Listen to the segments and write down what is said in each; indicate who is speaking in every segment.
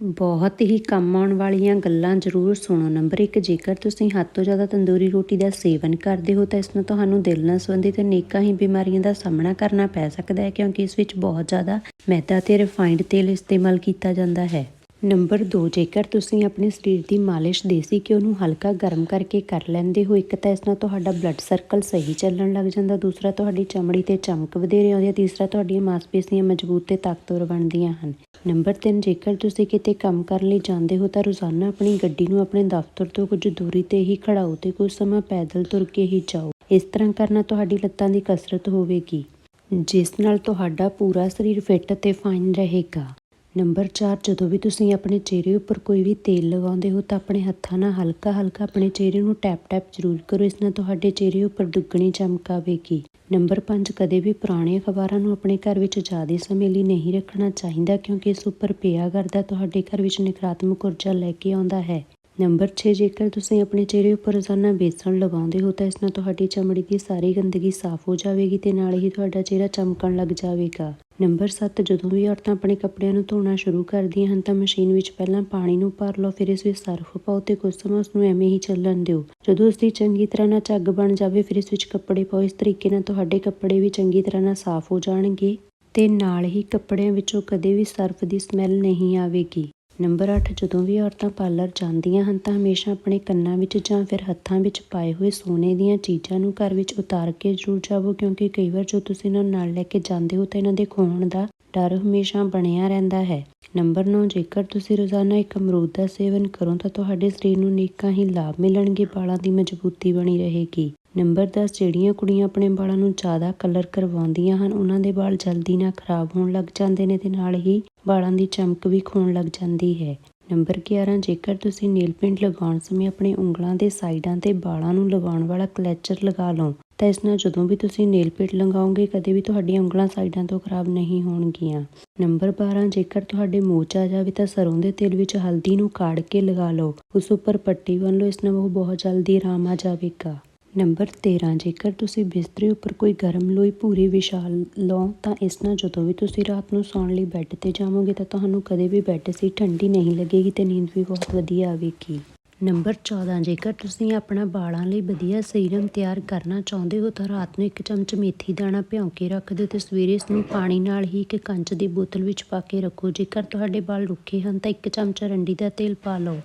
Speaker 1: ਬਹੁਤ ਹੀ ਕੰਮ ਆਉਣ ਵਾਲੀਆਂ ਗੱਲਾਂ ਜ਼ਰੂਰ ਸੁਣੋ। ਨੰਬਰ 1 ਜੇਕਰ ਤੁਸੀਂ ਹੱਦ ਤੋਂ ਜ਼ਿਆਦਾ ਤੰਦੂਰੀ ਰੋਟੀ ਦਾ ਸੇਵਨ ਕਰਦੇ ਹੋ, ਤਾਂ ਇਸ ਨਾਲ ਤੁਹਾਨੂੰ ਦਿਲ ਨਾਲ ਸੰਬੰਧਿਤ ਅਨੇਕਾਂ ਹੀ ਬਿਮਾਰੀਆਂ ਦਾ ਸਾਹਮਣਾ ਕਰਨਾ ਪੈ ਸਕਦਾ ਹੈ, ਕਿਉਂਕਿ ਇਸ ਵਿੱਚ ਬਹੁਤ ਜ਼ਿਆਦਾ ਮੈਦਾ ਤੇ ਰਿਫਾਈਨਡ ਤੇਲ ਇਸਤੇਮਾਲ ਕੀਤਾ ਜਾਂਦਾ ਹੈ। ਨੰਬਰ 2 ਜੇਕਰ ਤੁਸੀਂ ਆਪਣੇ ਸਰੀਰ ਦੀ ਮਾਲਿਸ਼ ਦੇਸੀ ਘਿਓ ਨੂੰ ਹਲਕਾ ਗਰਮ ਕਰਕੇ ਕਰ ਲੈਂਦੇ ਹੋ, ਇੱਕ ਤਾਂ ਇਸ ਨਾਲ ਤੁਹਾਡਾ ਬਲੱਡ ਸਰਕਲ ਸਹੀ ਚੱਲਣ ਲੱਗ ਜਾਂਦਾ, ਦੂਸਰਾ ਤੁਹਾਡੀ ਚਮੜੀ ਤੇ ਚਮਕ ਵਧੇਰੇ ਆਉਂਦੀ ਹੈ, ਤੀਸਰਾ ਤੁਹਾਡੀਆਂ ਮਾਸਪੇਸ਼ੀਆਂ ਮਜ਼ਬੂਤ ਤੇ ਤਾਕਤਵਰ ਬਣਦੀਆਂ ਹਨ। ਨੰਬਰ 3 ਜੇਕਰ ਤੁਸੀਂ ਕਿਤੇ ਕੰਮ ਕਰਨ ਲਈ ਜਾਂਦੇ ਹੋ, ਤਾਂ ਰੋਜ਼ਾਨਾ ਆਪਣੀ ਗੱਡੀ ਨੂੰ ਆਪਣੇ ਦਫ਼ਤਰ ਤੋਂ ਕੁਝ ਦੂਰੀ ਤੇ ਹੀ ਖੜਾਓ ਤੇ ਕੁਝ ਸਮਾਂ ਪੈਦਲ ਤੁਰ ਕੇ ਹੀ ਜਾਓ। ਇਸ ਤਰ੍ਹਾਂ ਕਰਨਾ ਤੁਹਾਡੀ ਲੱਤਾਂ ਦੀ ਕਸਰਤ ਹੋਵੇਗੀ, ਜਿਸ ਨਾਲ ਤੁਹਾਡਾ ਪੂਰਾ ਸਰੀਰ ਫਿੱਟ ਤੇ ਫਾਈਨ ਰਹੇਗਾ। ਨੰਬਰ 4 ਜਦੋਂ ਵੀ ਤੁਸੀਂ ਆਪਣੇ ਚਿਹਰੇ ਉੱਪਰ ਕੋਈ ਵੀ ਤੇਲ ਲਗਾਉਂਦੇ ਹੋ ਤਾਂ ਆਪਣੇ ਹੱਥਾਂ ਨਾਲ ਹਲਕਾ ਹਲਕਾ ਆਪਣੇ ਚਿਹਰੇ ਨੂੰ ਟੈਪ ਟੈਪ ਜ਼ਰੂਰ ਕਰੋ, ਇਸ ਨਾਲ ਤੁਹਾਡੇ ਚਿਹਰੇ ਉੱਪਰ ਦੁੱਗਣੀ ਚਮਕ ਆਵੇਗੀ। ਨੰਬਰ 5 ਕਦੇ ਵੀ ਪੁਰਾਣੇ ਅਖਬਾਰਾਂ ਨੂੰ ਆਪਣੇ ਘਰ ਵਿੱਚ ਜ਼ਿਆਦਾ ਸਮੇਂ ਲਈ ਨਹੀਂ ਰੱਖਣਾ ਚਾਹੀਦਾ ਕਿਉਂਕਿ ਇਸ ਉੱਪਰ ਪਿਆ ਕਰਦਾ ਤੁਹਾਡੇ ਘਰ ਵਿੱਚ ਨਕਾਰਾਤਮਕ ਊਰਜਾ ਲੈ ਕੇ ਆਉਂਦਾ ਹੈ। ਨੰਬਰ 6 ਜੇਕਰ ਤੁਸੀਂ ਆਪਣੇ ਚਿਹਰੇ ਉੱਪਰ ਰੋਜ਼ਾਨਾ ਬੇਸਣ ਲਗਾਉਂਦੇ ਹੋ, ਤਾਂ ਇਸ ਨਾਲ ਤੁਹਾਡੀ ਚਮੜੀ ਦੀ ਸਾਰੀ ਗੰਦਗੀ ਸਾਫ਼ ਹੋ ਜਾਵੇਗੀ ਤੇ ਨਾਲ ਹੀ ਤੁਹਾਡਾ ਚਿਹਰਾ ਚਮਕਣ ਲੱਗ ਜਾਵੇਗਾ। ਨੰਬਰ 7 ਜਦੋਂ ਵੀ ਔਰਤਾਂ ਆਪਣੇ ਕੱਪੜਿਆਂ ਨੂੰ ਧੋਣਾ ਸ਼ੁਰੂ ਕਰਦੀਆਂ ਹਨ, ਤਾਂ ਮਸ਼ੀਨ ਵਿੱਚ ਪਹਿਲਾਂ ਪਾਣੀ ਨੂੰ ਭਰ ਲਓ, ਫਿਰ ਇਸ ਵਿੱਚ ਸਰਫ ਪਾਓ ਤੇ ਕੁਝ ਸਮਾਂ ਉਸ ਨੂੰ ਐਵੇਂ ਹੀ ਚੱਲਣ ਦਿਓ। ਜਦੋਂ ਉਸ ਦੀ ਚੰਗੀ ਤਰ੍ਹਾਂ ਨਾਲ ਝੱਗ ਬਣ ਜਾਵੇ, ਫਿਰ ਇਸ ਵਿੱਚ ਕੱਪੜੇ ਪਾਓ, ਇਸ ਤਰੀਕੇ ਨਾਲ ਤੁਹਾਡੇ ਕੱਪੜੇ ਵੀ ਚੰਗੀ ਤਰ੍ਹਾਂ ਨਾਲ ਸਾਫ਼ ਹੋ ਜਾਣਗੇ ਤੇ ਨਾਲ ਹੀ ਕੱਪੜਿਆਂ ਵਿੱਚੋਂ ਕਦੇ ਵੀ ਸਰਫ ਦੀ ਸਮੈਲ ਨਹੀਂ ਆਵੇਗੀ। ਨੰਬਰ 8 ਜਦੋਂ ਵੀ ਔਰਤਾਂ ਪਾਰਲਰ ਜਾਂਦੀਆਂ ਹਨ ਤਾਂ ਹਮੇਸ਼ਾ ਆਪਣੇ ਕੰਨਾਂ ਵਿੱਚ ਜਾਂ ਫਿਰ ਹੱਥਾਂ ਵਿੱਚ ਪਾਏ ਹੋਏ ਸੋਨੇ ਦੀਆਂ ਚੀਜ਼ਾਂ ਨੂੰ ਘਰ ਵਿੱਚ ਉਤਾਰ ਕੇ ਜ਼ਰੂਰ ਜਾਵੋ, ਕਿਉਂਕਿ ਕਈ ਵਾਰ ਜੋ ਤੁਸੀਂ ਇਹਨਾਂ ਨੂੰ ਨਾਲ ਲੈ ਕੇ ਜਾਂਦੇ ਹੋ ਤਾਂ ਇਹਨਾਂ ਦੇ ਖੋਣ ਦਾ ਡਰ ਹਮੇਸ਼ਾ ਬਣਿਆ ਰਹਿੰਦਾ ਹੈ। ਨੰਬਰ 9 ਜੇਕਰ ਤੁਸੀਂ ਰੋਜ਼ਾਨਾ ਇੱਕ ਅਮਰੂਦ ਦਾ ਸੇਵਨ ਕਰੋ ਤਾਂ ਤੁਹਾਡੇ ਸਰੀਰ ਨੂੰ ਅਨੇਕਾਂ ਹੀ ਲਾਭ ਮਿਲਣਗੇ ਬਾਲਾਂ ਦੀ ਮਜ਼ਬੂਤੀ ਬਣੀ ਰਹੇਗੀ। ਨੰਬਰ 10 ਜਿਹੜੀਆਂ ਕੁੜੀਆਂ ਆਪਣੇ ਬਾਲਾਂ ਨੂੰ ਜ਼ਿਆਦਾ ਕਲਰ ਕਰਵਾਉਂਦੀਆਂ ਹਨ, ਉਹਨਾਂ ਦੇ ਵਾਲ ਜਲਦੀ ਨਾਲ ਖਰਾਬ ਹੋਣ ਲੱਗ ਜਾਂਦੇ ਨੇ ਤੇ ਨਾਲ ਹੀ ਵਾਲਾਂ ਦੀ ਚਮਕ ਵੀ ਖੋਣ ਲੱਗ ਜਾਂਦੀ ਹੈ। ਨੰਬਰ 11 ਜੇਕਰ ਤੁਸੀਂ ਨੇਲ ਪੇਂਟ ਲਗਾਉਣ ਸਮੇਂ ਆਪਣੀ ਉਂਗਲਾਂ ਦੇ ਸਾਈਡਾਂ ਤੇ ਵਾਲਾਂ ਨੂੰ ਲਗਾਉਣ ਵਾਲਾ ਕਲੈਚਰ ਲਗਾ ਲਓ, ਤਾਂ ਇਸ ਨਾਲ ਜਦੋਂ ਵੀ ਤੁਸੀਂ ਨੇਲ ਪੇਂਟ ਲਗਾਓਗੇ, ਕਦੇ ਵੀ ਤੁਹਾਡੀਆਂ ਉਂਗਲਾਂ ਸਾਈਡਾਂ ਤੋਂ ਖਰਾਬ ਨਹੀਂ ਹੋਣਗੀਆਂ। ਨੰਬਰ 12 ਜੇਕਰ ਤੁਹਾਡੇ ਮੂੰਹ 'ਚ ਆ ਜਾਵੇ ਤਾਂ ਸਰੋਂ ਦੇ ਤੇਲ ਵਿੱਚ ਹਲਦੀ ਨੂੰ ਕਾੜ ਕੇ ਲਗਾ ਲਓ। ਉਸ ਉੱਪਰ ਪੱਟੀ ਬੰਨ ਲਓ, ਇਸ ਨਾਲ ਉਹ ਬਹੁਤ ਜਲਦੀ ਆਰਾਮ ਆ ਜਾਵੇਗਾ। ਨੰਬਰ 13 ਜੇਕਰ ਤੁਸੀਂ ਬਿਸਤਰੇ ਉੱਪਰ ਕੋਈ ਗਰਮ ਲੋਈ ਪੂਰੀ ਵਿਛਾਲ ਲਓ, ਤਾਂ ਇਸ ਨਾਲ ਜਦੋਂ ਵੀ ਤੁਸੀਂ ਰਾਤ ਨੂੰ ਸੌਣ ਲਈ ਬੈੱਡ ਤੇ ਜਾਵੋਗੇ, ਤਾਂ ਤੁਹਾਨੂੰ ਕਦੇ ਵੀ ਬੈੱਡ ਸੀ ਠੰਡੀ ਨਹੀਂ ਲੱਗੇਗੀ ਤੇ ਨੀਂਦ ਵੀ ਬਹੁਤ ਵਧੀਆ ਆਵੇਗੀ। ਨੰਬਰ 14 ਜੇਕਰ ਤੁਸੀਂ ਆਪਣਾ ਵਾਲਾਂ ਲਈ ਵਧੀਆ ਸੀਰਮ ਤਿਆਰ ਕਰਨਾ ਚਾਹੁੰਦੇ ਹੋ, ਤਾਂ ਰਾਤ ਨੂੰ ਇੱਕ ਚਮਚ ਮੇਥੀ ਦਾਣਾ ਭਿਉਂ ਕੇ ਰੱਖ ਦਿਓ ਤੇ ਸਵੇਰੇ ਇਸ ਨੂੰ ਪਾਣੀ ਨਾਲ ਹੀ ਇੱਕ ਕੰਚ ਦੀ ਬੋਤਲ ਵਿੱਚ ਪਾ ਕੇ ਰੱਖੋ। ਜੇਕਰ ਤੁਹਾਡੇ ਵਾਲ ਰੁੱਖੇ ਹਨ, ਤਾਂ ਇੱਕ ਚਮਚ ਰੰਡੀ ਦਾ ਤੇਲ ਪਾ ਲਓ।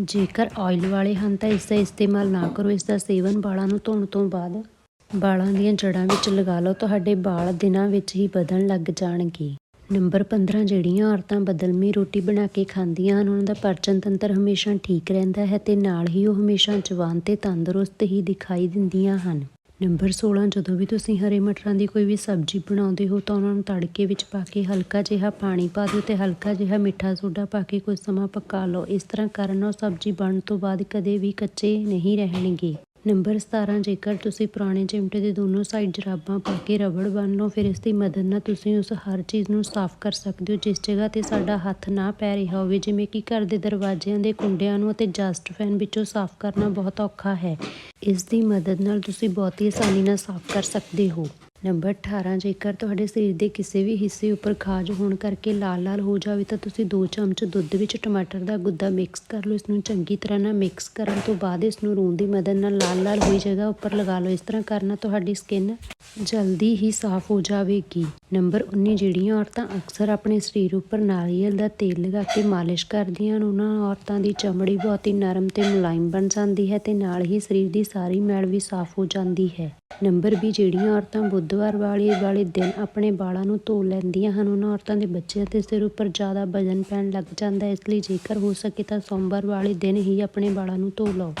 Speaker 1: ਜੇਕਰ ਆਇਲ ਵਾਲੇ ਹਨ ਤਾਂ ਇਸ ਦਾ ਇਸਤੇਮਾਲ ਨਾ ਕਰੋ ਇਸ ਦਾ ਸੇਵਨ ਵਾਲਾਂ ਨੂੰ ਧੋਣ ਤੋਂ ਬਾਅਦ ਵਾਲਾਂ ਦੀਆਂ ਜੜ੍ਹਾਂ ਵਿੱਚ ਲਗਾ ਲਓ, ਤੁਹਾਡੇ ਵਾਲ ਦਿਨਾਂ ਵਿੱਚ ਹੀ ਬਦਲਣ ਲੱਗ ਜਾਣਗੇ। ਨੰਬਰ 15 ਜਿਹੜੀਆਂ ਔਰਤਾਂ ਬਦਲਮੀ ਰੋਟੀ ਬਣਾ ਕੇ ਖਾਂਦੀਆਂ ਹਨ, ਉਹਨਾਂ ਦਾ ਪਾਚਨ ਤੰਤਰ ਹਮੇਸ਼ਾ ਠੀਕ ਰਹਿੰਦਾ ਹੈ ਤੇ ਨਾਲ ਹੀ ਉਹ ਹਮੇਸ਼ਾ ਜਵਾਨ ਤੇ ਤੰਦਰੁਸਤ ਹੀ ਦਿਖਾਈ ਦਿੰਦੀਆਂ ਹਨ। ਨੰਬਰ 16 ਜਦੋਂ ਵੀ ਤੁਸੀਂ ਹਰੇ ਮਟਰਾਂ ਦੀ ਕੋਈ ਵੀ ਸਬਜ਼ੀ ਬਣਾਉਂਦੇ ਹੋ ਤਾਂ ਉਹਨਾਂ ਨੂੰ ਤੜਕੇ ਵਿੱਚ ਪਾ ਕੇ ਹਲਕਾ ਜਿਹਾ ਪਾਣੀ ਪਾ ਦਿਓ ਤੇ ਹਲਕਾ ਜਿਹਾ ਮਿੱਠਾ ਸੋਡਾ ਪਾ ਕੇ ਕੁਝ ਸਮਾਂ ਪਕਾ ਲਓ। ਇਸ ਤਰ੍ਹਾਂ ਕਰਨ ਨਾਲ ਸਬਜ਼ੀ ਬਣਨ ਤੋਂ ਬਾਅਦ ਕਦੇ ਵੀ ਕੱਚੇ ਨਹੀਂ ਰਹਿਣਗੇ। ਨੰਬਰ 17 ਜੇਕਰ ਤੁਸੀਂ ਪੁਰਾਣੇ ਚਿਮਟੇ ਦੇ ਦੋਨੋਂ ਸਾਈਡ ਜਰਾਬਾਂ ਪਾ ਕੇ ਰਬੜ ਬੰਨ ਲਓ, ਫਿਰ ਇਸ ਦੀ ਮਦਦ ਨਾਲ ਤੁਸੀਂ ਉਸ ਹਰ ਚੀਜ਼ ਨੂੰ ਸਾਫ਼ ਕਰ ਸਕਦੇ ਹੋ, ਜਿਸ ਜਗ੍ਹਾ ਤੇ ਸਾਡਾ ਹੱਥ ਨਾ ਪੈ ਰਿਹਾ ਹੋਵੇ, ਜਿਵੇਂ ਕਿ ਘਰ ਦੇ ਦਰਵਾਜ਼ਿਆਂ ਦੇ ਕੁੰਡਿਆਂ ਨੂੰ ਅਤੇ ਜਸਟ ਫੈਨ ਵਿੱਚੋਂ ਸਾਫ਼ ਕਰਨਾ ਬਹੁਤ ਔਖਾ ਹੈ। ਇਸ ਦੀ ਮਦਦ ਨਾਲ ਤੁਸੀਂ ਬਹੁਤ ਹੀ ਆਸਾਨੀ ਨਾਲ ਸਾਫ਼ ਕਰ ਸਕਦੇ ਹੋ। ਨੰਬਰ 18 ਜੇਕਰ ਤੁਹਾਡੇ ਸਰੀਰ ਦੇ ਕਿਸੇ ਵੀ ਹਿੱਸੇ ਉੱਪਰ ਖਾਜ ਹੋਣ ਕਰਕੇ ਲਾਲ-ਲਾਲ ਹੋ ਜਾਵੇ, ਤਾਂ ਤੁਸੀਂ 2 ਚਮਚ ਦੁੱਧ ਵਿੱਚ ਟਮਾਟਰ ਦਾ ਗੁੱਦਾ ਮਿਕਸ ਕਰ ਲਓ। ਇਸ ਨੂੰ ਚੰਗੀ ਤਰ੍ਹਾਂ ਨਾਲ ਮਿਕਸ ਕਰਨ ਤੋਂ ਬਾਅਦ ਇਸ ਨੂੰ ਰੂੰ ਦੀ ਮਦਦ ਨਾਲ ਲਾਲ-ਲਾਲ ਹੋਈ ਜਗ੍ਹਾ ਉੱਪਰ ਲਗਾ ਲਓ। ਇਸ ਤਰ੍ਹਾਂ ਕਰਨਾ ਤੁਹਾਡੀ ਸਕਿਨ ਜਲਦੀ ਹੀ ਸਾਫ਼ ਹੋ ਜਾਵੇਗੀ। ਨੰਬਰ 19 ਜਿਹੜੀਆਂ ਔਰਤਾਂ ਅਕਸਰ ਆਪਣੇ ਸਰੀਰ ਉੱਪਰ ਨਾਰੀਅਲ ਦਾ ਤੇਲ ਲਗਾ ਕੇ ਮਾਲਿਸ਼ ਕਰਦੀਆਂ ਹਨ, ਉਹਨਾਂ ਔਰਤਾਂ ਦੀ ਚਮੜੀ ਬਹੁਤ ਹੀ ਨਰਮ ਤੇ ਮੁਲਾਇਮ ਬਣ ਜਾਂਦੀ ਹੈ ਤੇ ਨਾਲ ਹੀ ਸਰੀਰ ਦੀ ਸਾਰੀ ਮੈਲ ਵੀ ਸਾਫ਼ ਹੋ ਜਾਂਦੀ ਹੈ। ਨੰਬਰ 20 ਜਿਹੜੀਆਂ ਔਰਤਾਂ ਬੁੱਧਵਾਰ ਵਾਲੇ ਵਾਲੇ ਦਿਨ ਆਪਣੇ ਵਾਲਾਂ ਨੂੰ ਧੋ ਲੈਂਦੀਆਂ ਹਨ, ਉਹਨਾਂ ਔਰਤਾਂ ਦੇ ਬੱਚਿਆਂ ਦੇ ਸਿਰ ਉੱਪਰ ਜ਼ਿਆਦਾ ਵਜਨ ਪੈਣ ਲੱਗ ਜਾਂਦਾ ਇਸ ਲਈ ਜੇਕਰ ਹੋ ਸਕੇ ਤਾਂ ਸੋਮਵਾਰ ਵਾਲੇ ਦਿਨ ਹੀ ਆਪਣੇ ਵਾਲਾਂ ਨੂੰ ਧੋ ਲਓ।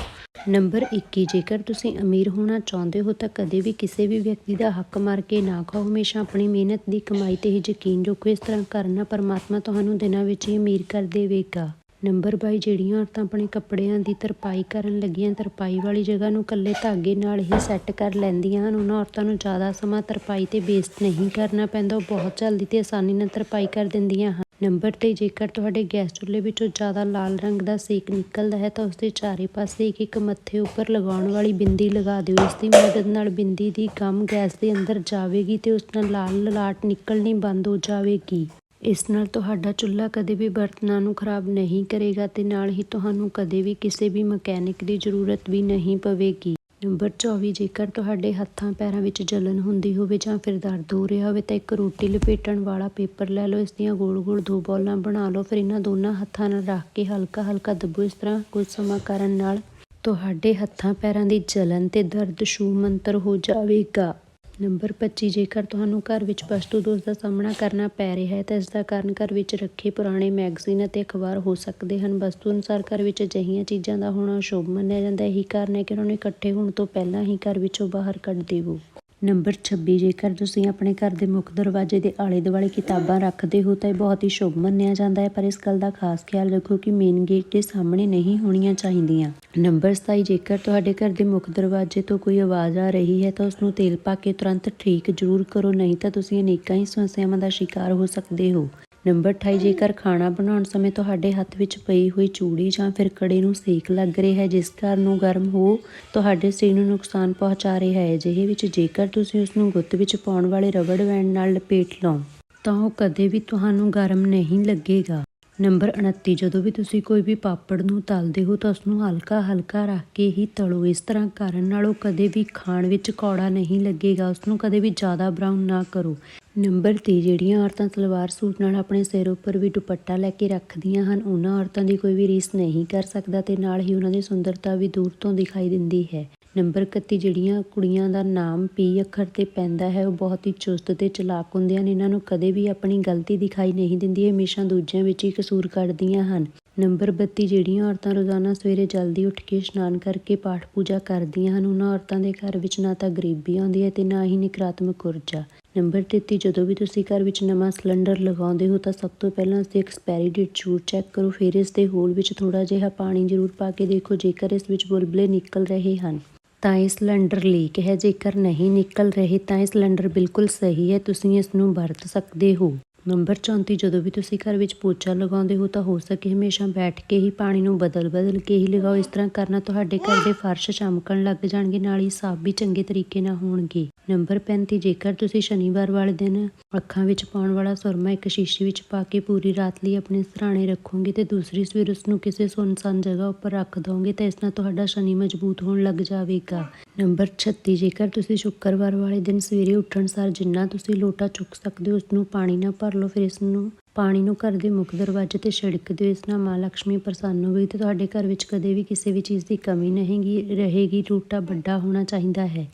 Speaker 1: ਨੰਬਰ 21 ਜੇਕਰ ਤੁਸੀਂ ਅਮੀਰ ਹੋਣਾ ਚਾਹੁੰਦੇ ਹੋ ਤਾਂ ਕਦੇ ਵੀ ਕਿਸੇ ਵੀ ਵਿਅਕਤੀ ਦਾ ਹੱਕ ਮਾਰ ਕੇ ਨਾ ਖਾਓ। ਹਮੇਸ਼ਾ ਆਪਣੀ ਮਿਹਨਤ ਦੀ ਕਮਾਈ ਤੇ ਹੀ ਯਕੀਨ ਰੱਖੋ। ਇਸ ਤਰ੍ਹਾਂ ਕਰਨਾ ਪਰਮਾਤਮਾ ਤੁਹਾਨੂੰ ਦਿਨਾਂ ਵਿੱਚ ਹੀ ਅਮੀਰ ਕਰ ਦੇਵੇਗਾ। ਨੰਬਰ ਬਾਈ ਜਿਹੜੀਆਂ ਔਰਤਾਂ ਆਪਣੇ ਕੱਪੜਿਆਂ ਦੀ ਤਰਪਾਈ ਕਰਨ ਲੱਗੀਆਂ, ਤਰਪਾਈ ਵਾਲੀ ਜਗ੍ਹਾ ਨੂੰ ਕੱਲੇ ਧਾਗੇ ਨਾਲ ਹੀ ਸੈੱਟ ਕਰ ਲੈਂਦੀਆਂ ਹਨ। ਉਹਨਾਂ ਔਰਤਾਂ ਨੂੰ ਜ਼ਿਆਦਾ ਸਮਾਂ ਤਰਪਾਈ ਤੇ ਵੇਸਟ ਨਹੀਂ ਕਰਨਾ ਪੈਂਦਾ। ਉਹ ਬਹੁਤ ਜਲਦੀ ਤੇ ਆਸਾਨੀ ਨਾਲ ਤਰਪਾਈ ਕਰ ਦਿੰਦੀਆਂ ਹਨ। ਨੰਬਰ 'ਤੇ ਜੇਕਰ ਤੁਹਾਡੇ ਗੈਸ ਚੁੱਲ੍ਹੇ ਵਿੱਚੋਂ ਜ਼ਿਆਦਾ ਲਾਲ ਰੰਗ ਦਾ ਸੇਕ ਨਿਕਲਦਾ ਹੈ, ਤਾਂ ਉਸ ਦੇ ਚਾਰੇ ਪਾਸੇ ਇੱਕ ਇੱਕ ਮੱਥੇ ਉੱਪਰ ਲਗਾਉਣ ਵਾਲੀ ਬਿੰਦੀ ਲਗਾ ਦਿਓ। ਇਸ ਦੀ ਮਦਦ ਨਾਲ ਬਿੰਦੀ ਦੀ ਗਮ ਗੈਸ ਦੇ ਅੰਦਰ ਜਾਵੇਗੀ ਤੇ ਉਸ ਨਾਲ ਲਾਲ ਲਾਟ ਨਿਕਲਣੀ ਬੰਦ ਹੋ ਜਾਵੇਗੀ। ਇਸ ਨਾਲ ਤੁਹਾਡਾ ਚੁੱਲ੍ਹਾ ਕਦੇ ਵੀ ਬਰਤਨਾਂ ਨੂੰ ਖਰਾਬ ਨਹੀਂ ਕਰੇਗਾ ਤੇ ਨਾਲ ਹੀ ਤੁਹਾਨੂੰ ਕਦੇ ਵੀ ਕਿਸੇ ਵੀ ਮਕੈਨਿਕ ਦੀ ਜ਼ਰੂਰਤ ਵੀ ਨਹੀਂ ਪਵੇਗੀ। ਨੰਬਰ 24 ਜੇਕਰ ਤੁਹਾਡੇ ਹੱਥਾਂ ਪੈਰਾਂ ਵਿੱਚ ਜਲਨ ਹੁੰਦੀ ਹੋਵੇ ਜਾਂ ਫਿਰ ਦਰਦ ਹੋ ਰਿਹਾ ਹੋਵੇ ਤਾਂ ਇੱਕ ਰੋਟੀ ਲਪੇਟਣ ਵਾਲਾ ਪੇਪਰ ਲੈ ਲਓ, ਇਸ ਦੀਆਂ ਗੋਲ-ਗੋਲ ਦੋ ਬੋਲਾਂ ਬਣਾ ਲਓ, ਫਿਰ ਇਹਨਾਂ ਦੋਨਾਂ ਹੱਥਾਂ ਨਾਲ ਰੱਖ ਕੇ ਹਲਕਾ-ਹਲਕਾ ਦੱਬੋ, ਇਸ ਤਰ੍ਹਾਂ ਕੁਝ ਸਮਾਂ ਕਰਨ ਨਾਲ ਤੁਹਾਡੇ ਹੱਥਾਂ ਪੈਰਾਂ ਦੀ ਜਲਨ ਤੇ ਦਰਦ ਛੂ ਮੰਤਰ ਹੋ ਜਾਵੇਗਾ। ਨੰਬਰ 25 ਜੇਕਰ ਤੁਹਾਨੂੰ ਘਰ ਵਿੱਚ ਪਸ਼ਤੂ ਦੋਸ਼ ਦਾ ਸਾਹਮਣਾ ਕਰਨਾ ਪੈ ਰਿਹਾ ਹੈ, ਤਾਂ ਇਸ ਦਾ ਕਾਰਨ ਘਰ ਵਿੱਚ ਰੱਖੇ ਪੁਰਾਣੇ ਮੈਗਜ਼ੀਨ ਅਤੇ ਅਖਬਾਰ ਹੋ ਸਕਦੇ ਹਨ। ਵਸਤੂ ਅਨੁਸਾਰ ਘਰ ਵਿੱਚ ਅਜਿਹੀਆਂ ਚੀਜ਼ਾਂ ਦਾ ਹੋਣਾ ਸ਼ੁਭ ਮੰਨਿਆ ਜਾਂਦਾ ਹੈ। ਇਹੀ ਕਾਰਨ ਹੈ ਕਿ ਉਹਨਾਂ ਨੂੰ ਇਕੱਠੇ ਹੋਣ ਤੋਂ ਪਹਿਲਾਂ ਹੀ ਘਰ ਵਿੱਚੋਂ ਬਾਹਰ ਕੱਢ ਦੇਵੋ। ਨੰਬਰ 26 ਜੇਕਰ ਤੁਸੀਂ ਆਪਣੇ ਘਰ ਦੇ ਮੁੱਖ ਦਰਵਾਜ਼ੇ ਦੇ ਆਲੇ ਦੁਆਲੇ ਕਿਤਾਬਾਂ ਰੱਖਦੇ ਹੋ, ਤਾਂ ਇਹ ਬਹੁਤ ਹੀ ਸ਼ੁਭ ਮੰਨਿਆ ਜਾਂਦਾ ਹੈ। ਪਰ ਇਸ ਗੱਲ ਦਾ ਖਾਸ ਖਿਆਲ ਰੱਖੋ ਕਿ ਮੇਨ ਗੇਟ ਦੇ ਸਾਹਮਣੇ ਨਹੀਂ ਹੋਣੀਆਂ ਚਾਹੀਦੀਆਂ। ਨੰਬਰ 27 ਜੇਕਰ ਤੁਹਾਡੇ ਘਰ ਦੇ ਮੁੱਖ ਦਰਵਾਜ਼ੇ ਤੋਂ ਕੋਈ ਆਵਾਜ਼ ਆ ਰਹੀ ਹੈ, ਤਾਂ ਉਸ ਨੂੰ ਤੇਲ ਪਾ ਕੇ ਤੁਰੰਤ ਠੀਕ ਜ਼ਰੂਰ ਕਰੋ, ਨਹੀਂ ਤਾਂ ਤੁਸੀਂ ਅਨੇਕਾਂ ਹੀ ਸਮੱਸਿਆਵਾਂ ਦਾ ਸ਼ਿਕਾਰ ਹੋ ਸਕਦੇ ਹੋ। ਨੰਬਰ 28 ਜੇਕਰ ਖਾਣਾ ਬਣਾਉਣ ਸਮੇਂ ਤੁਹਾਡੇ ਹੱਥ ਵਿੱਚ ਪਈ ਹੋਈ ਚੂੜੀ ਜਾਂ ਫਿਰ ਕੜੇ ਨੂੰ ਸੇਕ ਲੱਗ ਰਿਹਾ ਹੈ, ਜਿਸ ਕਾਰਨ ਉਹ ਗਰਮ ਹੋ ਤੁਹਾਡੇ ਸਰੀਰ ਨੂੰ ਨੁਕਸਾਨ ਪਹੁੰਚਾ ਰਿਹਾ ਹੈ, ਅਜਿਹੇ ਵਿੱਚ ਜੇਕਰ ਤੁਸੀਂ ਉਸ ਨੂੰ ਗੁੱਤ ਵਿੱਚ ਪਾਉਣ ਵਾਲੇ ਰਬੜ ਬੈਂਡ ਨਾਲ ਲਪੇਟ ਲਓ, ਤਾਂ ਉਹ ਕਦੇ ਵੀ ਤੁਹਾਨੂੰ ਗਰਮ ਨਹੀਂ ਲੱਗੇਗਾ। ਨੰਬਰ 29 ਜਦੋਂ ਵੀ ਤੁਸੀਂ ਕੋਈ ਵੀ ਪਾਪੜ ਨੂੰ ਤਲਦੇ ਹੋ, ਤਾਂ ਉਸ ਨੂੰ ਹਲਕਾ ਹਲਕਾ ਰੱਖ ਕੇ ਹੀ ਤਲੋ। ਇਸ ਤਰ੍ਹਾਂ ਕਰਨ ਨਾਲ ਉਹ ਕਦੇ ਵੀ ਖਾਣ ਵਿੱਚ ਕੌੜਾ ਨਹੀਂ ਲੱਗੇਗਾ, ਉਸ ਨੂੰ ਕਦੇ ਵੀ ਜ਼ਿਆਦਾ ਬਰਾਊਨ ਨਾ ਕਰੋ। ਨੰਬਰ 30 ਜਿਹੜੀਆਂ ਔਰਤਾਂ ਸਲਵਾਰ ਸੂਟ ਨਾਲ ਆਪਣੇ ਸਿਰ ਉੱਪਰ ਵੀ ਦੁਪੱਟਾ ਲੈ ਕੇ ਰੱਖਦੀਆਂ ਹਨ, ਉਹਨਾਂ ਔਰਤਾਂ ਦੀ ਕੋਈ ਵੀ ਰੀਸ ਨਹੀਂ ਕਰ ਸਕਦਾ ਤੇ ਨਾਲ ਹੀ ਉਹਨਾਂ ਦੀ ਸੁੰਦਰਤਾ ਵੀ ਦੂਰ ਤੋਂ ਦਿਖਾਈ ਦਿੰਦੀ ਹੈ। ਨੰਬਰ 31 ਜਿਹੜੀਆਂ ਕੁੜੀਆਂ ਦਾ ਨਾਮ ਪੀ ਅੱਖਰ ਤੇ ਪੈਂਦਾ ਹੈ, ਉਹ ਬਹੁਤ ਹੀ ਚੁਸਤ ਤੇ ਚਲਾਕ ਹੁੰਦੀਆਂ ਨੇ ਇਹਨਾਂ ਨੂੰ ਕਦੇ ਵੀ ਆਪਣੀ ਗਲਤੀ ਦਿਖਾਈ ਨਹੀਂ ਦਿੰਦੀ ਹਮੇਸ਼ਾ ਦੂਜਿਆਂ ਵਿੱਚ ਹੀ ਕਸੂਰ ਕੱਢਦੀਆਂ ਹਨ। ਨੰਬਰ 32 ਜਿਹੜੀਆਂ ਔਰਤਾਂ ਰੋਜ਼ਾਨਾ ਸਵੇਰੇ ਜਲਦੀ ਉੱਠ ਕੇ ਇਸ਼ਨਾਨ ਕਰਕੇ ਪਾਠ ਪੂਜਾ ਕਰਦੀਆਂ ਹਨ, ਉਹਨਾਂ ਔਰਤਾਂ ਦੇ ਘਰ ਵਿੱਚ ਨਾ ਤਾਂ ਗਰੀਬੀ ਆਉਂਦੀ ਹੈ ਤੇ ਨਾ ਹੀ ਨਕਾਰਾਤਮਕ ਊਰਜਾ। ਨੰਬਰ 33 ਜਦੋਂ ਵੀ ਤੁਸੀਂ ਘਰ ਵਿੱਚ ਨਵਾਂ ਸਿਲੰਡਰ ਲਗਾਉਂਦੇ ਹੋ ਤਾਂ ਸਭ ਤੋਂ ਪਹਿਲਾਂ ਇਸ ਦੀ ਐਕਸਪਾਇਰੀ ਡੇਟ ਜ਼ਰੂਰ ਚੈੱਕ ਕਰੋ। ਫਿਰ ਇਸ ਦੇ ਹੋਲ ਵਿੱਚ ਥੋੜਾ ਜਿਹਾ ਪਾਣੀ ਜ਼ਰੂਰ ਪਾ ਕੇ ਦੇਖੋ, ਜੇਕਰ ਇਸ ਵਿੱਚ ਬੁਲਬੁਲੇ ਨਿਕਲ ਰਹੇ ਹਨ ਤਾਂ ਇਹ ਸਿਲੰਡਰ ਲੀਕ ਹੈ। ਜੇਕਰ ਨਹੀਂ ਨਿਕਲ ਰਹੇ ਤਾਂ ਇਹ ਸਿਲੰਡਰ ਬਿਲਕੁਲ ਸਹੀ ਹੈ। ਤੁਸੀਂ ਇਸ ਨੂੰ ਵਰਤ ਸਕਦੇ ਹੋ। ਨੰਬਰ 34 ਜਦੋਂ ਵੀ ਤੁਸੀਂ ਘਰ ਵਿੱਚ ਪੋਚਾ ਲਗਾਉਂਦੇ ਹੋ ਤਾਂ ਹੋ ਸਕੇ ਹਮੇਸ਼ਾ ਬੈਠ ਕੇ ਹੀ ਪਾਣੀ ਨੂੰ ਬਦਲ ਬਦਲ ਕੇ ਹੀ ਲਗਾਓ। ਇਸ ਤਰ੍ਹਾਂ ਕਰਨਾ ਤੁਹਾਡੇ ਘਰ ਦੇ ਫਰਸ਼ ਚਮਕਣ ਲੱਗ ਜਾਣਗੇ, ਨਾਲ ਹੀ ਸਾਫ਼ ਵੀ ਚੰਗੇ ਤਰੀਕੇ ਨਾਲ ਹੋਣਗੇ। ਨੰਬਰ 35 ਜੇਕਰ ਤੁਸੀਂ ਸ਼ਨੀਵਾਰ ਵਾਲੇ ਦਿਨ ਅੱਖਾਂ ਵਿੱਚ ਪਾਉਣ ਵਾਲਾ ਸੁਰਮਾ ਇੱਕ ਸ਼ੀਸ਼ੀ ਵਿੱਚ ਪਾ ਕੇ ਪੂਰੀ ਰਾਤ ਲਈ ਆਪਣੇ ਸਰਾਣੇ ਰੱਖੋਗੇ ਤੇ ਦੂਸਰੀ ਸਵੇਰ ਉਸ ਨੂੰ ਕਿਸੇ ਸੁੰਨਸਾਨ ਜਗ੍ਹਾ ਉੱਪਰ ਰੱਖ ਦੋਗੇ ਤਾਂ ਇਸ ਨਾਲ ਤੁਹਾਡਾ ਸ਼ਨੀ ਮਜ਼ਬੂਤ ਹੋਣ ਲੱਗ ਜਾਵੇਗਾ। ਨੰਬਰ 36 ਜੇਕਰ ਤੁਸੀਂ ਸ਼ੁੱਕਰਵਾਰ ਵਾਲੇ ਦਿਨ ਸਵੇਰੇ ਉੱਠਣ ਸਾਰ ਜਿੰਨਾ ਤੁਸੀਂ ਲੋਟਾ ਚੁੱਕ ਸਕਦੇ ਹੋ ਉਸ ਨੂੰ ਪਾਣੀ ਨਾਲ ਭਰ ਲਓ, ਫਿਰ ਇਸ ਨੂੰ ਪਾਣੀ ਨੂੰ ਘਰ ਦੇ ਮੁੱਖ ਦਰਵਾਜ਼ੇ ਤੇ ਛਿੜਕ ਦਿਓ। ਇਸ ਨਾਲ ਮਾਂ ਲక్ష్ਮੀ ਪ੍ਰਸੰਨ ਹੋਵੇਗੀ ਤੇ ਤੁਹਾਡੇ ਘਰ ਵਿੱਚ ਕਦੇ ਵੀ ਕਿਸੇ ਵੀ ਚੀਜ਼ ਦੀ ਕਮੀ ਨਹੀਂ ਰਹੇਗੀ। ਟੂਟਾ ਵੱਡਾ ਹੋਣਾ ਚਾਹੀਦਾ ਹੈ।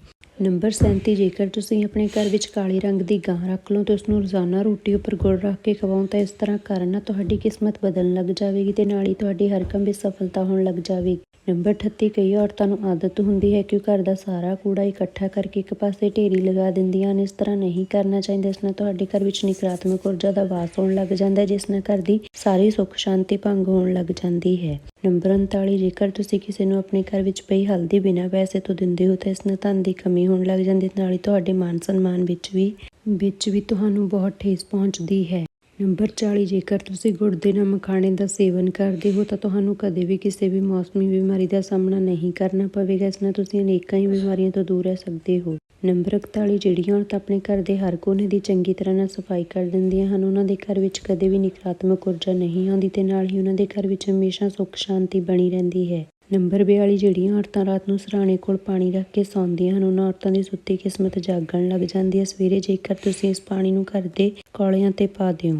Speaker 1: ਨੰਬਰ 37 ਜੇਕਰ ਤੁਸੀਂ ਆਪਣੇ ਘਰ ਵਿੱਚ ਕਾਲੇ ਰੰਗ ਦੀ ਗਾਂ ਰੱਖ ਲਓ ਤਾਂ ਉਸ ਨੂੰ ਰੋਜ਼ਾਨਾ ਰੋਟੀ ਉੱਪਰ ਗੁੜ ਰੱਖ ਕੇ ਖਵਾਓ, ਤਾਂ ਇਸ ਤਰ੍ਹਾਂ ਕਰਨ ਨਾਲ ਤੁਹਾਡੀ ਕਿਸਮਤ ਬਦਲਣ ਲੱਗ ਜਾਵੇਗੀ ਤੇ ਨਾਲ ਹੀ ਤੁਹਾਡੀ ਹਰ ਕੰਮ ਵਿੱਚ ਸਫਲਤਾ ਹੋਣ ਲੱਗ ਜਾਵੇਗੀ। ਨੰਬਰ 38 ਕਈ ਔਰਤਾਂ ਨੂੰ ਆਦਤ ਹੁੰਦੀ ਹੈ ਕਿ ਉਹ ਘਰ ਦਾ ਸਾਰਾ ਕੂੜਾ ਇਕੱਠਾ ਕਰਕੇ ਇੱਕ ਪਾਸੇ ਢੇਰੀ ਲਗਾ ਦਿੰਦੀਆਂ ਹਨ। ਇਸ ਤਰ੍ਹਾਂ ਨਹੀਂ ਕਰਨਾ ਚਾਹੀਦਾ। ਇਸ ਨਾਲ ਤੁਹਾਡੇ ਘਰ ਵਿੱਚ ਨਕਾਰਾਤਮਕ ਊਰਜਾ ਦਾ ਵਾਸ ਹੋਣ ਲੱਗ ਜਾਂਦਾ ਹੈ, ਜਿਸ ਨਾਲ ਘਰ ਦੀ ਸਾਰੀ ਸੁੱਖ ਸ਼ਾਂਤੀ ਭੰਗ ਹੋਣ ਲੱਗ ਜਾਂਦੀ ਹੈ। ਨੰਬਰ 39 ਜੇਕਰ ਤੁਸੀਂ ਕਿਸੇ ਨੂੰ ਆਪਣੇ ਘਰ ਵਿੱਚ ਪਈ ਹਲਦੀ ਬਿਨਾਂ ਪੈਸੇ ਤੋਂ ਦਿੰਦੇ ਹੋ, ਤਾਂ ਇਸ ਨਾਲ ਧਨ ਦੀ ਕਮੀ ਹੋਣ ਲੱਗ ਜਾਂਦੀ ਨਾਲ ਹੀ ਤੁਹਾਡੇ ਮਾਨ ਸਨਮਾਨ ਵਿੱਚ ਵੀ ਵਿੱਚ ਵੀ ਤੁਹਾਨੂੰ ਬਹੁਤ ਠੇਸ ਪਹੁੰਚਦੀ ਹੈ। ਨੰਬਰ 40 ਜੇਕਰ ਤੁਸੀਂ ਗੁੜ ਦੇ ਨਮਕ ਮਖਾਣੇ ਦਾ ਸੇਵਨ ਕਰਦੇ ਹੋ, ਤਾਂ ਤੁਹਾਨੂੰ ਕਦੇ ਵੀ ਕਿਸੇ ਵੀ ਮੌਸਮੀ ਬਿਮਾਰੀ ਦਾ ਸਾਹਮਣਾ ਨਹੀਂ ਕਰਨਾ ਪਵੇਗਾ। ਇਸ ਨਾਲ ਤੁਸੀਂ ਅਨੇਕਾਂ ਹੀ ਬਿਮਾਰੀਆਂ ਤੋਂ ਦੂਰ ਰਹਿ ਸਕਦੇ ਹੋ। ਨੰਬਰ 41 ਜਿਹੜੀਆਂ ਔਰਤਾਂ ਆਪਣੇ ਘਰ ਦੇ ਹਰ ਕੋਨੇ ਦੀ ਚੰਗੀ ਤਰ੍ਹਾਂ ਨਾਲ ਸਫ਼ਾਈ ਕਰ ਦਿੰਦੀਆਂ ਹਨ, ਉਹਨਾਂ ਦੇ ਘਰ ਵਿੱਚ ਕਦੇ ਵੀ ਨਕਾਰਾਤਮਕ ਊਰਜਾ ਨਹੀਂ ਆਉਂਦੀ ਤੇ ਨਾਲ ਹੀ ਉਹਨਾਂ ਦੇ ਘਰ ਵਿੱਚ ਹਮੇਸ਼ਾ ਸੁੱਖ ਸ਼ਾਂਤੀ ਬਣੀ ਰਹਿੰਦੀ ਹੈ। ਨੰਬਰ 42 ਜਿਹੜੀਆਂ ਔਰਤਾਂ ਰਾਤ ਨੂੰ ਸਰਾਣੇ ਕੋਲ ਪਾਣੀ ਰੱਖ ਕੇ ਸੌਂਦੀਆਂ ਹਨ, ਉਹਨਾਂ ਔਰਤਾਂ ਦੀ ਸੁੱਤੀ ਕਿਸਮਤ ਜਾਗਣ ਲੱਗ ਜਾਂਦੀ ਹੈ। ਸਵੇਰੇ ਜੇਕਰ ਤੁਸੀਂ ਇਸ ਪਾਣੀ ਨੂੰ ਘਰ ਦੇ ਕੌਲਿਆਂ ਤੇ ਪਾ ਦਿਓ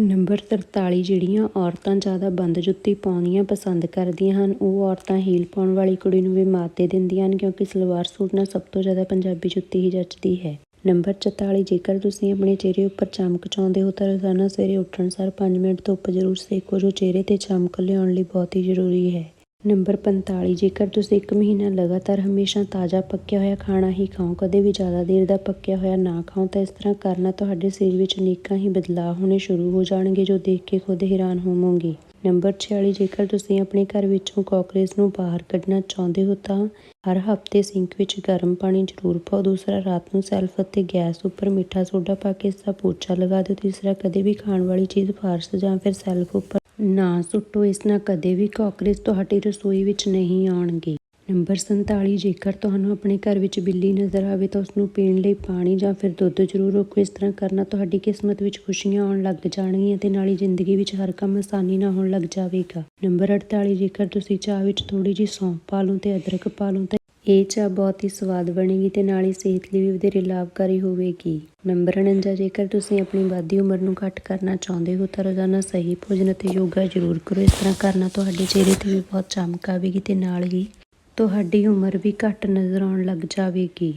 Speaker 1: ਨੰਬਰ 43 ਜਿਹੜੀਆਂ ਔਰਤਾਂ ਜ਼ਿਆਦਾ ਬੰਦ ਜੁੱਤੀ ਪਾਉਣੀਆਂ ਪਸੰਦ ਕਰਦੀਆਂ ਹਨ, ਉਹ ਔਰਤਾਂ ਹੀਲ ਪਾਉਣ ਵਾਲੀ ਕੁੜੀ ਨੂੰ ਵੀ ਮਾਤ ਦੇ ਦਿੰਦੀਆਂ ਹਨ ਕਿਉਂਕਿ ਸਲਵਾਰ ਸੂਟ ਨਾਲ ਸਭ ਤੋਂ ਜ਼ਿਆਦਾ ਪੰਜਾਬੀ ਜੁੱਤੀ ਹੀ ਜੱਚਦੀ ਹੈ। ਨੰਬਰ 44 ਜੇਕਰ ਤੁਸੀਂ ਆਪਣੇ ਚਿਹਰੇ ਉੱਪਰ ਚਮਕ ਚਾਹੁੰਦੇ ਹੋ ਤਾਂ ਰੋਜ਼ਾਨਾ ਸਵੇਰੇ ਉੱਠਣ ਸਾਰ 5 ਮਿੰਟ ਧੁੱਪ ਜ਼ਰੂਰ ਸੇਕੋ, ਜੋ ਚਿਹਰੇ ਤੇ ਚਮਕ ਲਿਆਉਣ ਲਈ ਬਹੁਤ ਹੀ ਜ਼ਰੂਰੀ ਹੈ। ਨੰਬਰ 45 ਜੇਕਰ ਤੁਸੀਂ ਇੱਕ ਮਹੀਨਾ ਲਗਾਤਾਰ ਹਮੇਸ਼ਾ ਤਾਜ਼ਾ ਪੱਕਿਆ ਹੋਇਆ ਖਾਣਾ ਹੀ ਖਾਓ, ਕਦੇ ਵੀ ਜ਼ਿਆਦਾ ਦੇਰ ਦਾ ਪੱਕਿਆ ਹੋਇਆ ਨਾ ਖਾਓ, ਤਾਂ ਇਸ ਤਰ੍ਹਾਂ ਕਰਨਾ ਤੁਹਾਡੇ ਸਰੀਰ ਵਿੱਚ ਅਨੇਕਾਂ ਹੀ ਬਦਲਾਅ ਹੋਣੇ ਸ਼ੁਰੂ ਹੋ ਜਾਣਗੇ ਜੋ ਦੇਖ ਕੇ ਖੁਦ ਹੈਰਾਨ ਹੋਵੋਗੇ। ਨੰਬਰ 46 ਜੇਕਰ ਤੁਸੀਂ ਆਪਣੇ ਘਰ ਵਿੱਚੋਂ ਕਾਕਰੋਚ ਨੂੰ ਬਾਹਰ ਕੱਢਣਾ ਚਾਹੁੰਦੇ ਹੋ, ਤਾਂ ਹਰ ਹਫ਼ਤੇ ਸਿੰਕ ਵਿੱਚ ਗਰਮ ਪਾਣੀ ਜ਼ਰੂਰ ਪਾਓ। ਦੂਸਰਾ, ਰਾਤ ਨੂੰ ਸੈਲਫ ਅਤੇ ਗੈਸ ਉੱਪਰ ਮਿੱਠਾ ਸੋਡਾ ਪਾ ਕੇ ਇਸ ਦਾ ਪੋਚਾ ਲਗਾ ਦਿਓ। ਤੀਸਰਾ, ਕਦੇ ਵੀ ਖਾਣ ਵਾਲੀ ਚੀਜ਼ ਫਾਰਸ਼ ਜਾਂ ਫਿਰ ਸੈਲਫ ਉੱਪਰ ਨਾ ਸੁੱਟੋ, ਇਸ ਨਾਲ ਕਦੇ ਵੀ ਕਾਕਰੋਚ ਤੁਹਾਡੀ ਰਸੋਈ ਵਿੱਚ ਨਹੀਂ ਆਉਣਗੇ। ਨੰਬਰ 47 ਜੇਕਰ ਤੁਹਾਨੂੰ ਆਪਣੇ ਘਰ ਵਿੱਚ ਬਿੱਲੀ ਨਜ਼ਰ ਆਵੇ ਤਾਂ ਉਸ ਨੂੰ ਪੀਣ ਲਈ ਪਾਣੀ ਜਾਂ ਫਿਰ ਦੁੱਧ ਜ਼ਰੂਰ ਰੱਖੋ। ਇਸ ਤਰ੍ਹਾਂ ਕਰਨਾ ਤੁਹਾਡੀ ਕਿਸਮਤ ਵਿੱਚ ਖੁਸ਼ੀਆਂ ਆਉਣ ਲੱਗ ਜਾਣਗੀਆਂ ਤੇ ਨਾਲ ਹੀ ਜ਼ਿੰਦਗੀ ਵਿੱਚ ਹਰ ਕੰਮ ਆਸਾਨੀ ਨਾਲ ਹੋਣ ਲੱਗ ਜਾਵੇਗਾ। ਨੰਬਰ 48 ਜੇਕਰ ਤੁਸੀਂ ਚਾਹ ਵਿੱਚ ਥੋੜੀ ਜਿਹੀ ਸੌਂਫ ਪਾ ਲਓ ਤੇ ਅਦਰਕ ਪਾ ਲਓ ਤਾਂ ਇਹ ਚਾਹ ਬਹੁਤ ਹੀ ਸਵਾਦ ਬਣੇਗੀ ਤੇ ਨਾਲ ਹੀ ਸਿਹਤ ਲਈ ਵੀ ਵਧੇਰੇ ਲਾਭਕਾਰੀ ਹੋਵੇਗੀ। ਨੰਬਰ 49 ਜੇਕਰ ਤੁਸੀਂ ਆਪਣੀ ਵੱਧਦੀ ਉਮਰ ਨੂੰ ਘੱਟ ਕਰਨਾ ਚਾਹੁੰਦੇ ਹੋ ਤਾਂ ਰੋਜ਼ਾਨਾ ਸਹੀ ਭੋਜਨ ਅਤੇ ਯੋਗਾ ਜ਼ਰੂਰ ਕਰੋ। ਇਸ ਤਰ੍ਹਾਂ ਕਰਨਾ ਤੁਹਾਡੇ ਚਿਹਰੇ ਤੇ ਵੀ ਬਹੁਤ ਚਮਕ ਆਵੇਗੀ ਤੇ ਨਾਲ ਹੀ ਤੁਹਾਡੀ ਉਮਰ ਵੀ ਘੱਟ ਨਜ਼ਰ ਆਉਣ ਲੱਗ ਜਾਵੇਗੀ।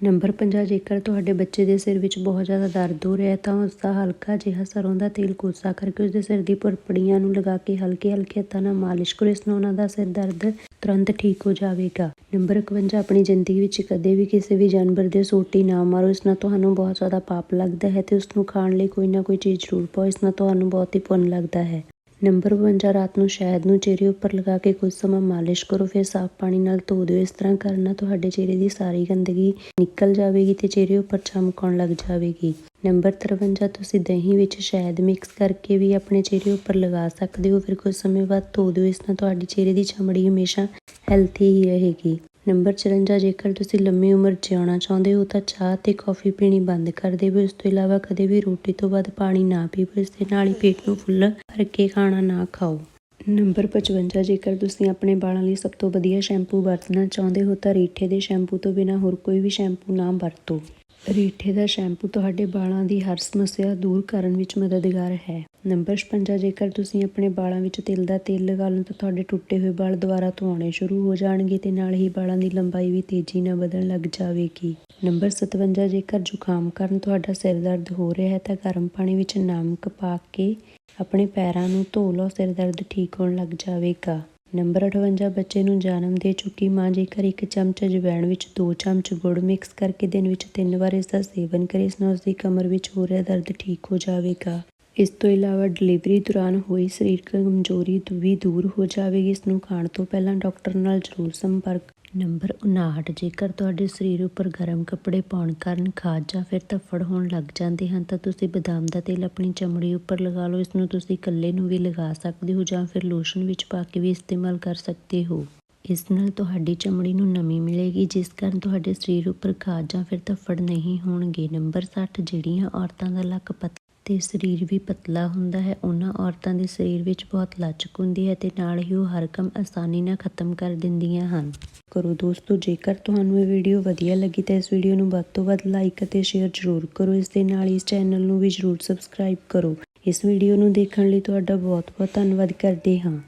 Speaker 1: ਨੰਬਰ 50 ਜੇਕਰ ਤੁਹਾਡੇ ਬੱਚੇ ਦੇ ਸਿਰ ਵਿੱਚ ਬਹੁਤ ਜ਼ਿਆਦਾ ਦਰਦ ਹੋ ਰਿਹਾ ਹੈ ਤਾਂ ਉਸ ਦਾ ਹਲਕਾ ਜਿਹਾ ਸਰੋਂ ਦਾ ਤੇਲ ਕੋਸਾ ਕਰਕੇ ਉਸ ਦੇ ਸਿਰ ਦੀ ਪੁਰਪੜੀਆਂ ਨੂੰ ਲਗਾ ਕੇ ਹਲਕੇ ਹਲਕੇ ਹੱਥਾਂ ਨਾਲ ਮਾਲਿਸ਼ ਕਰੋ। ਇਸ ਨਾਲ ਉਹਨਾਂ ਦਾ ਸਿਰ ਦਰਦ ਤੁਰੰਤ ਠੀਕ ਹੋ ਜਾਵੇਗਾ। ਨੰਬਰ 51 ਆਪਣੀ ਜ਼ਿੰਦਗੀ ਵਿੱਚ ਕਦੇ ਵੀ ਕਿਸੇ ਵੀ ਜਾਨਵਰ ਦੇ ਸੋਟੀ ਨਾ ਮਾਰੋ। ਇਸ ਨਾਲ ਤੁਹਾਨੂੰ ਬਹੁਤ ਜ਼ਿਆਦਾ ਪਾਪ ਲੱਗਦਾ ਹੈ ਤੇ ਉਸ ਨੂੰ ਖਾਣ ਲਈ ਕੋਈ ਨਾ ਕੋਈ ਚੀਜ਼ ਜ਼ਰੂਰ ਪਾਓ। ਇਸ ਨਾਲ ਤੁਹਾਨੂੰ ਬਹੁਤ ਹੀ ਪੁੰਨ ਲੱਗਦਾ ਹੈ। ਨੰਬਰ 52 ਰਾਤ ਨੂੰ ਸ਼ਹਿਦ ਨੂੰ ਚਿਹਰੇ ਉੱਪਰ ਲਗਾ ਕੇ ਕੁਝ ਸਮਾਂ ਮਾਲਿਸ਼ ਕਰੋ, ਫਿਰ ਸਾਫ਼ ਪਾਣੀ ਨਾਲ ਧੋ ਦਿਓ। ਇਸ ਤਰ੍ਹਾਂ ਕਰਨ ਨਾਲ ਤੁਹਾਡੇ ਚਿਹਰੇ ਦੀ ਸਾਰੀ ਗੰਦਗੀ ਨਿਕਲ ਜਾਵੇਗੀ ਤੇ ਚਿਹਰੇ ਉੱਪਰ ਚਮਕਾਉਣ ਲੱਗ ਜਾਵੇਗੀ। ਨੰਬਰ 53 ਤੁਸੀਂ ਦਹੀਂ ਵਿੱਚ ਸ਼ਹਿਦ ਮਿਕਸ ਕਰਕੇ ਵੀ ਆਪਣੇ ਚਿਹਰੇ ਉੱਪਰ ਲਗਾ ਸਕਦੇ ਹੋ, ਫਿਰ ਕੁਝ ਸਮੇਂ ਬਾਅਦ ਧੋ ਦਿਓ। ਇਸ ਨਾਲ ਤੁਹਾਡੀ ਚਿਹਰੇ ਦੀ ਚਮੜੀ ਹਮੇਸ਼ਾ ਹੈਲਥੀ ਹੀ ਰਹੇਗੀ। ਨੰਬਰ 54 ਜੇਕਰ ਤੁਸੀਂ ਲੰਮੀ ਉਮਰ ਜਿਉਣਾ ਚਾਹੁੰਦੇ ਹੋ ਤਾਂ ਚਾਹ ਤੇ ਕੌਫੀ ਪੀਣੀ ਬੰਦ ਕਰ ਦੇਵੋ। ਇਸ ਤੋਂ ਇਲਾਵਾ ਕਦੇ ਵੀ ਰੋਟੀ ਤੋਂ ਬਾਅਦ ਪਾਣੀ ਨਾ ਪੀਵੋ। ਇਸ ਦੇ ਨਾਲ ਹੀ ਪੇਟ ਨੂੰ ਫੁੱਲ ਭਰ ਕੇ ਖਾਣਾ ਨਾ ਖਾਓ। ਨੰਬਰ 55 ਜੇਕਰ ਤੁਸੀਂ ਆਪਣੇ ਵਾਲਾਂ ਲਈ ਸਭ ਤੋਂ ਵਧੀਆ ਸ਼ੈਂਪੂ ਵਰਤਣਾ ਚਾਹੁੰਦੇ ਹੋ ਤਾਂ ਰੀਠੇ ਦੇ ਸ਼ੈਂਪੂ ਤੋਂ ਬਿਨਾਂ ਹੋਰ ਕੋਈ ਵੀ ਸ਼ੈਂਪੂ ਨਾ ਵਰਤੋ। ਰੀਠੇ ਦਾ ਸ਼ੈਂਪੂ ਤੁਹਾਡੇ ਵਾਲਾਂ ਦੀ ਹਰ ਸਮੱਸਿਆ ਦੂਰ ਕਰਨ ਵਿੱਚ ਮਦਦਗਾਰ ਹੈ। ਨੰਬਰ 56 ਜੇਕਰ ਤੁਸੀਂ ਆਪਣੇ ਵਾਲਾਂ ਵਿੱਚ ਤਿਲ ਦਾ ਤੇਲ ਲਗਾ ਲਓ ਤਾਂ ਤੁਹਾਡੇ ਟੁੱਟੇ ਹੋਏ ਵਾਲ ਦੁਬਾਰਾ ਤੋਂ ਆਉਣੇ ਸ਼ੁਰੂ ਹੋ ਜਾਣਗੇ ਤੇ ਨਾਲ ਹੀ ਵਾਲਾਂ ਦੀ ਲੰਬਾਈ ਵੀ ਤੇਜ਼ੀ ਨਾਲ ਵਧਣ ਲੱਗ ਜਾਵੇਗੀ। ਨੰਬਰ 57 ਜੇਕਰ ਜ਼ੁਕਾਮ ਕਾਰਨ ਤੁਹਾਡਾ ਸਿਰ ਦਰਦ ਹੋ ਰਿਹਾ ਹੈ ਤਾਂ ਗਰਮ ਪਾਣੀ ਵਿੱਚ ਨਮਕ ਪਾ ਕੇ ਆਪਣੇ ਪੈਰਾਂ ਨੂੰ ਧੋ ਲਓ, ਸਿਰ ਦਰਦ ਠੀਕ ਹੋਣ ਲੱਗ ਜਾਵੇਗਾ। ਨੰਬਰ 58 ਬੱਚੇ ਨੂੰ ਜਨਮ ਦੇ ਚੁੱਕੀ ਮਾਂ ਜੇਕਰ ਇੱਕ ਚਮਚ ਅਜਵਾਇਣ ਵਿੱਚ 2 ਚਮਚ ਗੁੜ ਮਿਕਸ ਕਰਕੇ ਦਿਨ ਵਿੱਚ ਤਿੰਨ ਵਾਰ ਇਸ ਦਾ ਸੇਵਨ ਕਰੇ, ਇਸ ਨਾਲ ਉਸ ਦੀ ਕਮਰ ਵਿੱਚ ਹੋ ਰਿਹਾ ਦਰਦ ਠੀਕ ਹੋ ਜਾਵੇਗਾ। ਇਸ ਤੋਂ ਇਲਾਵਾ ਡਿਲੀਵਰੀ ਦੌਰਾਨ ਹੋਈ ਸਰੀਰਕ ਕਮਜ਼ੋਰੀ ਵੀ ਦੂਰ ਹੋ ਜਾਵੇਗੀ, ਇਸ ਨੂੰ ਖਾਣ ਤੋਂ ਪਹਿਲਾਂ ਡਾਕਟਰ ਨਾਲ ਜ਼ਰੂਰ ਸੰਪਰਕ ਨੰਬਰ 59 ਜੇਕਰ ਤੁਹਾਡੇ ਸਰੀਰ ਉੱਪਰ ਗਰਮ ਕੱਪੜੇ ਪਾਉਣ ਕਾਰਨ ਖਾਜ ਜਾਂ ਫਿਰ ਧੱਫੜ ਹੋਣ ਲੱਗ ਜਾਂਦੇ ਹਨ, ਤਾਂ ਤੁਸੀਂ ਬਦਾਮ ਦਾ ਤੇਲ ਆਪਣੀ ਚਮੜੀ ਉੱਪਰ ਲਗਾ ਲਓ, ਇਸ ਨੂੰ ਤੁਸੀਂ ਇਕੱਲੇ ਨੂੰ ਵੀ ਲਗਾ ਸਕਦੇ ਹੋ ਜਾਂ ਫਿਰ ਲੋਸ਼ਨ ਵਿੱਚ ਪਾ ਕੇ ਵੀ ਇਸਤੇਮਾਲ ਕਰ ਸਕਦੇ ਹੋ। ਇਸ ਨਾਲ ਤੁਹਾਡੀ ਚਮੜੀ ਨੂੰ ਨਮੀ ਮਿਲੇਗੀ, ਜਿਸ ਕਾਰਨ ਤੁਹਾਡੇ ਸਰੀਰ ਉੱਪਰ ਖਾਜ ਜਾਂ ਫਿਰ ਧੱਫੜ ਨਹੀਂ ਹੋਣਗੇ। ਨੰਬਰ 60 ਜਿਹੜੀਆਂ ਔਰਤਾਂ ਦਾ ਲੱਕ ਪਤਲਾ ਤੇ ਸਰੀਰ ਵੀ ਪਤਲਾ ਹੁੰਦਾ ਹੈ। ਉਹਨਾਂ ਔਰਤਾਂ ਦੇ ਸਰੀਰ ਵਿੱਚ ਬਹੁਤ ਲਚਕ ਹੁੰਦੀ ਹੈ ਤੇ ਨਾਲ ਹੀ ਉਹ ਹਰ ਕੰਮ ਆਸਾਨੀ ਨਾਲ ਖਤਮ ਕਰ ਦਿੰਦੀਆਂ ਹਨ। ਕਰੋ ਦੋਸਤੋ, ਜੇਕਰ ਤੁਹਾਨੂੰ ਇਹ ਵੀਡੀਓ ਵਧੀਆ ਲੱਗੀ ਤਾਂ ਇਸ ਵੀਡੀਓ ਨੂੰ ਵੱਧ ਤੋਂ ਵੱਧ ਲਾਈਕ ਅਤੇ ਸ਼ੇਅਰ ਜ਼ਰੂਰ ਕਰੋ। ਇਸ ਦੇ ਨਾਲ ਇਸ ਚੈਨਲ ਨੂੰ ਵੀ ਜ਼ਰੂਰ ਸਬਸਕ੍ਰਾਈਬ ਕਰੋ। ਇਸ ਵੀਡੀਓ ਨੂੰ ਦੇਖਣ ਲਈ ਤੁਹਾਡਾ ਬਹੁਤ ਬਹੁਤ ਧੰਨਵਾਦ ਕਰਦੇ ਹਾਂ।